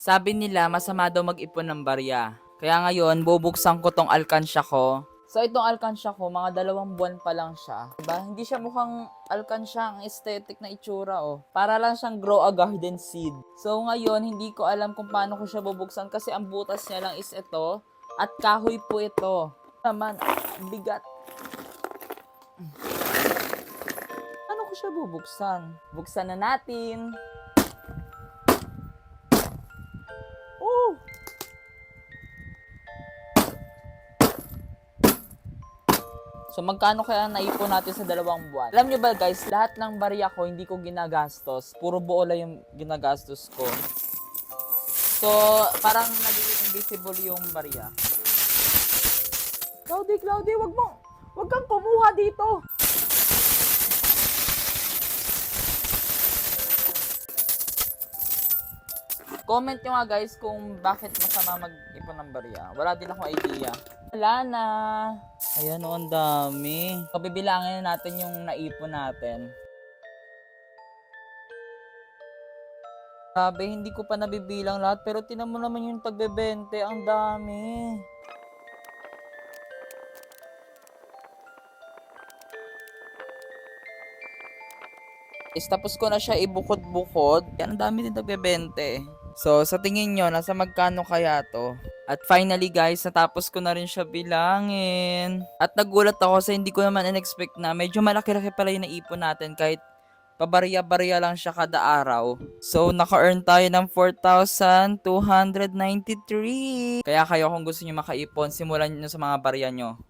Sabi nila masama daw mag-ipon ng barya. Kaya ngayon, bubuksan ko tong alkansya ko. So itong alkansya ko, mga dalawang buwan pa lang siya. Diba? Hindi siya mukhang alkansya ang aesthetic na itsura oh. Para lang siyang grow a garden seed. So ngayon, hindi ko alam kung paano ko siya bubuksan kasi ang butas niya lang is ito. At kahoy po ito. Naman, bigat. Paano ko siya bubuksan? Buksan na natin. So magkano kaya naipon natin sa dalawang buwan? Alam nyo ba guys, lahat ng barya ko hindi ko ginagastos. Puro buo lang yung ginagastos ko. So, parang nagiging invisible yung barya. Cloudy, Cloudy, wag mo, wag kang kumuha dito. Comment nyo nga guys kung bakit masama mag-ipon ng barya. Wala din akong idea. Wala na. Ayan o, ang dami. Pabibilangin na natin yung naipon natin. Sabi, hindi ko pa nabibilang lahat, pero tinan mo naman yung tagbebente. Ang dami. is tapos ko na siya ibukod-bukod. Yan, ang dami din nagbebente. So, sa tingin nyo, nasa magkano kaya to? At finally guys, natapos ko na rin siya bilangin. At nagulat ako sa hindi ko naman in-expect na medyo malaki-laki pala yung naipon natin kahit pabarya-barya lang siya kada araw. So, naka-earn tayo ng 4,293. Kaya kayo kung gusto nyo makaipon, simulan nyo sa mga barya nyo.